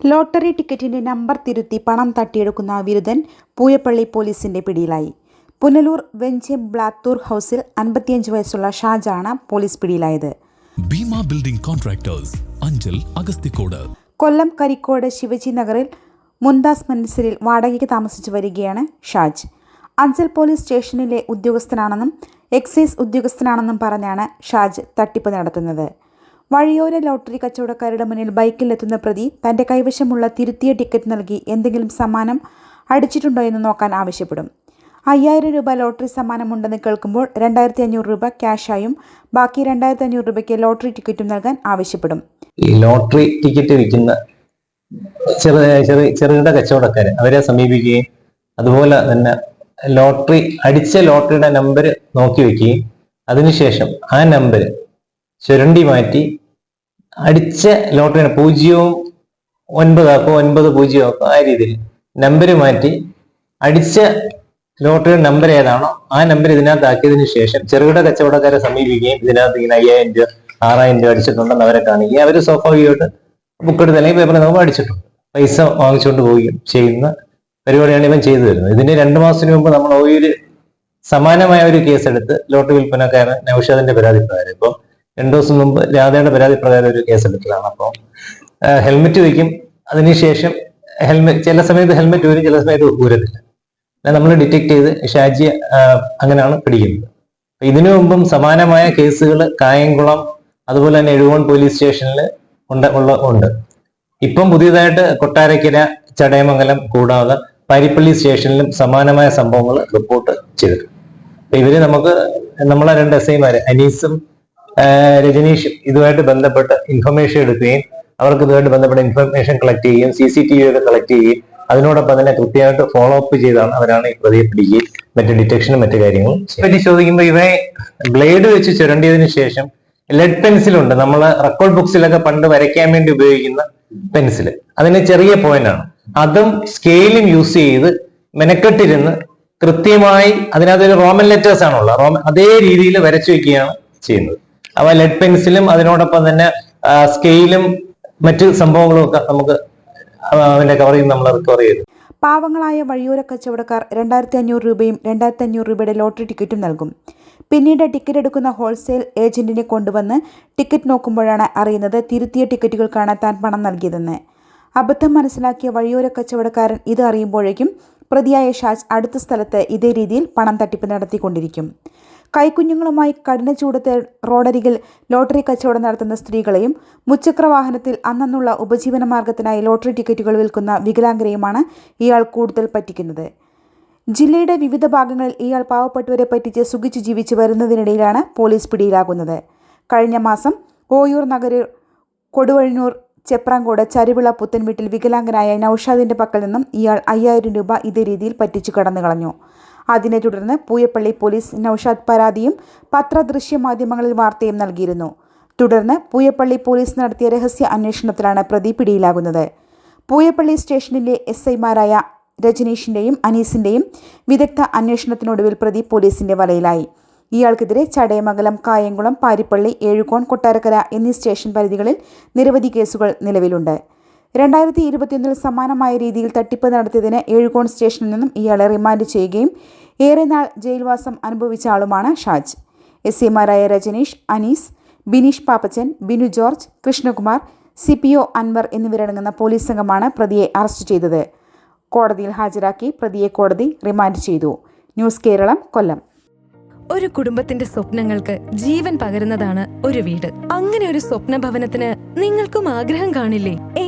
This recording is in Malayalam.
ലോട്ടറി ടിക്കറ്റിന്റെ നമ്പർ തിരുത്തി പണം തട്ടിയെടുക്കുന്ന വിരുദ്ധൻ പൂയപ്പള്ളി പോലീസിന്റെ പിടിയിലായി. പുനലൂർ വെഞ്ചെ ബ്ലാത്തൂർ ഹൗസിൽ അൻപത്തിയഞ്ച് വയസ്സുള്ള ഷാജാണ് പോലീസ് പിടിയിലായത്. ഭീമ ബിൽഡിംഗ് കോൺട്രാക്ടേഴ്സ് അഞ്ചൽ അഗസ്തിക്കോട് കൊല്ലം കരിക്കോട് ശിവജി നഗറിൽ മുന്താസ് മൻസിലിൽ വാടകയ്ക്ക് താമസിച്ചു വരികയാണ് ഷാജ്. അഞ്ചൽ പോലീസ് സ്റ്റേഷനിലെ ഉദ്യോഗസ്ഥനാണെന്നും എക്സൈസ് ഉദ്യോഗസ്ഥനാണെന്നും പറഞ്ഞാണ് ഷാജ് തട്ടിപ്പ് നടത്തുന്നത്. വഴിയോര ലോട്ടറി കച്ചവടക്കാരുടെ മുന്നിൽ ബൈക്കിലെത്തുന്ന പ്രതി തന്റെ കൈവശമുള്ള തിരുത്തിയ ടിക്കറ്റ് നൽകി എന്തെങ്കിലും സമ്മാനം അടിച്ചിട്ടുണ്ടോ എന്ന് നോക്കാൻ ആവശ്യപ്പെടും. അയ്യായിരം രൂപ ലോട്ടറി സമ്മാനമുണ്ടെന്ന് കേൾക്കുമ്പോൾ രണ്ടായിരത്തി അഞ്ഞൂറ് രൂപ ക്യാഷായും ബാക്കി രണ്ടായിരത്തി അഞ്ഞൂറ് രൂപയ്ക്ക് ലോട്ടറി ടിക്കറ്റും നൽകാൻ ആവശ്യപ്പെടും. ഈ ലോട്ടറി ടിക്കറ്റ് വിൽക്കുന്ന ചെറുകിട കച്ചവടക്കാരെ അവരെ സമീപിക്കുകയും അതുപോലെ തന്നെ ലോട്ടറി അടിച്ച ലോട്ടറിയുടെ നമ്പർ നോക്കി വെക്കുകയും അതിനുശേഷം ആ നമ്പർ ചുരണ്ടി മാറ്റി അടിച്ച ലോട്ടറി പൂജ്യവും ഒൻപതാക്കോ ഒൻപത് പൂജ്യം ആക്കോ. ആ രീതിയിൽ നമ്പർ മാറ്റി അടിച്ച ലോട്ടറിയുടെ നമ്പർ ഏതാണോ ആ നമ്പർ ഇതിനകത്ത് ആക്കിയതിനു ശേഷം ചെറുകിട കച്ചവടക്കാരെ സമീപിക്കുകയും ഇതിനകത്ത് ഇങ്ങനെ അയ്യായിരം രൂപ ആറായിരം രൂപ അടിച്ചിട്ടുണ്ടെന്ന് അവരെ കാണിക്കുകയും അവർ സ്വാഭാവികമായിട്ട് ബുക്ക് എടുത്ത് അല്ലെങ്കിൽ പേപ്പർ നമുക്ക് അടിച്ചിട്ടുണ്ട്. പൈസ വാങ്ങിച്ചുകൊണ്ട് പോവുകയും ചെയ്യുന്ന പരിപാടിയാണ് ഇവൻ ചെയ്തു തരുന്നത്. ഇതിന് രണ്ടു മാസത്തിന് മുമ്പ് നമ്മൾ ഒരു സമാനമായ ഒരു കേസ് എടുത്ത് ലോട്ടറി വിൽപ്പനക്കാരൻ നൌഷാദിന്റെ പരാതി ഇപ്പം രണ്ടു ദിവസം മുമ്പ് രാധയുടെ പരാതി പ്രകാരം ഒരു കേസ് എടുത്തതാണ്. അപ്പോൾ ഹെൽമെറ്റ് വയ്ക്കും അതിനുശേഷം ഹെൽമെറ്റ് ചില സമയത്ത് ഹെൽമെറ്റ് ഊരും ചില സമയത്ത് ഊരത്തില്ല. നമ്മൾ ഡിറ്റക്ട് ചെയ്ത് ഷാജി അങ്ങനെയാണ് പിടിക്കുന്നത്. ഇതിനു മുമ്പും സമാനമായ കേസുകൾ കായംകുളം അതുപോലെ തന്നെ എഴുകോൺ പോലീസ് സ്റ്റേഷനിൽ ഉണ്ട് ഉള്ള ഉണ്ട്. ഇപ്പം പുതിയതായിട്ട് കൊട്ടാരക്കര ചടയമംഗലം കൂടാതെ പരിപ്പള്ളി സ്റ്റേഷനിലും സമാനമായ സംഭവങ്ങൾ റിപ്പോർട്ട് ചെയ്തിട്ടുണ്ട്. ഇവർ നമുക്ക് നമ്മളെ രണ്ട് എസ് ഐമാര് അനീസും രജനീഷും ഇതുമായിട്ട് ബന്ധപ്പെട്ട ഇൻഫർമേഷൻ എടുക്കുകയും അവർക്ക് ഇതുമായിട്ട് ബന്ധപ്പെട്ട ഇൻഫർമേഷൻ കളക്ട് ചെയ്യുകയും സി സി ടി വി ഒക്കെ കളക്ട് ചെയ്യുകയും അതിനോടൊപ്പം തന്നെ കൃത്യമായിട്ട് ഫോളോ അപ്പ് ചെയ്താണ് അവരാണ് ഈ പ്രതിയെ പിടിക്കുകയും മറ്റു ഡിറ്റക്ഷനും മറ്റു കാര്യങ്ങളും പറ്റി ചോദിക്കുമ്പോൾ ഇവയെ ബ്ലേഡ് വെച്ച് ചുരണ്ടിയതിനു ശേഷം ലെഡ് പെൻസിലുണ്ട് നമ്മൾ റെക്കോർഡ് ബുക്സിലൊക്കെ പണ്ട് വരയ്ക്കാൻ വേണ്ടി ഉപയോഗിക്കുന്ന പെൻസിൽ അതിന് ചെറിയ പോയിന്റ് ആണ്. അതും സ്കെയിലും യൂസ് ചെയ്ത് മെനക്കെട്ടിരുന്ന് കൃത്യമായി അതിനകത്ത് ഒരു റോമൻ ലെറ്റേഴ്സ് ആണുള്ളത്. റോമൻ അതേ രീതിയിൽ വരച്ചു വെക്കുകയാണ് ചെയ്യുന്നത്. അവ ലെഡ് പെൻസിലും അതിനോടൊപ്പം തന്നെ സ്കെയിലും മറ്റു സംഭവങ്ങളും ഒക്കെ നമുക്ക് അതിന്റെ കവറിൽ നമ്മൾ റിക്കവർ ചെയ്തു. പാവങ്ങളായ വഴിയോര കച്ചവടക്കാർ രണ്ടായിരത്തി അഞ്ഞൂറ് രൂപയും രണ്ടായിരത്തി അഞ്ഞൂറ് രൂപയുടെ ലോട്ടറി ടിക്കറ്റും നൽകും. പിന്നീട് ടിക്കറ്റ് എടുക്കുന്ന ഹോൾസെയിൽ ഏജന്റിനെ കൊണ്ടുവന്ന് ടിക്കറ്റ് നോക്കുമ്പോഴാണ് അറിയുന്നത് തിരുത്തിയ ടിക്കറ്റുകൾക്കാണ് താൻ പണം നൽകിയതെന്ന്. അബദ്ധം മനസ്സിലാക്കിയ വഴിയോര കച്ചവടക്കാരൻ ഇത് അറിയുമ്പോഴേക്കും പ്രതിയായ ഷാജ് അടുത്ത സ്ഥലത്ത് ഇതേ രീതിയിൽ പണം തട്ടിപ്പ് നടത്തിക്കൊണ്ടിരിക്കും. കൈക്കുഞ്ഞുങ്ങളുമായി കഠിന ചൂടത്തെ റോഡരികിൽ ലോട്ടറി കച്ചവടം നടത്തുന്ന സ്ത്രീകളെയും മുച്ചക്ര വാഹനത്തിൽ അന്നുള്ള ഉപജീവന മാർഗത്തിനായി ലോട്ടറി ടിക്കറ്റുകൾ വിൽക്കുന്ന വികലാംഗരെയുമാണ് ഇയാൾ കൂടുതൽ പറ്റിക്കുന്നത്. ജില്ലയുടെ വിവിധ ഭാഗങ്ങളിൽ ഇയാൾ പാവപ്പെട്ടവരെ പറ്റിച്ച് സുഖിച്ച് ജീവിച്ചു വരുന്നതിനിടയിലാണ് പോലീസ് പിടിയിലാകുന്നത്. കഴിഞ്ഞ മാസം ഓയൂർ നഗര കൊടുവഴിഞ്ഞൂർ ചെപ്രാങ്കോട് ചരിവിള പുത്തൻവീട്ടിൽ വികലാംഗനായ നൌഷാദിന്റെ പക്കൽ നിന്നും ഇയാൾ അയ്യായിരം രൂപ ഇതേ രീതിയിൽ പറ്റിച്ചു കടന്നു കളഞ്ഞു അതിനെ തുടർന്ന് പൂയപ്പള്ളി പോലീസ് നൌഷാദ് പരാതിയും പത്രദൃശ്യ മാധ്യമങ്ങളിൽ വാർത്തയും നൽകിയിരുന്നു. തുടർന്ന് പൂയപ്പള്ളി പോലീസ് നടത്തിയ രഹസ്യ അന്വേഷണത്തിലാണ് പ്രതി പിടിയിലാകുന്നത്. പൂയപ്പള്ളി സ്റ്റേഷനിലെ എസ് ഐമാരായ രജനീഷിന്റെയും അനീസിന്റെയും വിദഗ്ധ അന്വേഷണത്തിനൊടുവിൽ പ്രതി പോലീസിന്റെ വലയിലായി. ഇയാൾക്കെതിരെ ചടയമംഗലം കായംകുളം പാരിപ്പള്ളി ഏഴുകോൺ കൊട്ടാരക്കര എന്നീ സ്റ്റേഷൻ പരിധികളിൽ നിരവധി കേസുകൾ നിലവിലുണ്ട്. രണ്ടായിരത്തി ഇരുപത്തിയൊന്നിൽ സമാനമായ രീതിയിൽ തട്ടിപ്പ് നടത്തിയതിന് ഏഴുകോൺ സ്റ്റേഷനിൽ നിന്നും ഇയാളെ റിമാൻഡ് ചെയ്യുകയും ഏറെ നാൾ ജയിൽവാസം അനുഭവിച്ച ആളുമാണ് Shaj. S സിമാരായ Rajneesh Anees Bineesh Pappachan Binu George Krishnakumar C P O Anwar എന്നിവരടങ്ങുന്ന പോലീസ് സംഘമാണ് പ്രതിയെ അറസ്റ്റ് ചെയ്തത്. കോടതിയിൽ ഹാജരാക്കി പ്രതിയെ കോടതി റിമാൻഡ് ചെയ്തു. ന്യൂസ് കേരളം കൊല്ലം. ഒരു കുടുംബത്തിന്റെ സ്വപ്നങ്ങൾക്ക് ജീവൻ പകരുന്നതാണ് ഒരു വീട്. അങ്ങനെ ഒരു സ്വപ്ന ഭവനത്തിന് നിങ്ങൾക്കും ആഗ്രഹം കാണില്ലേ?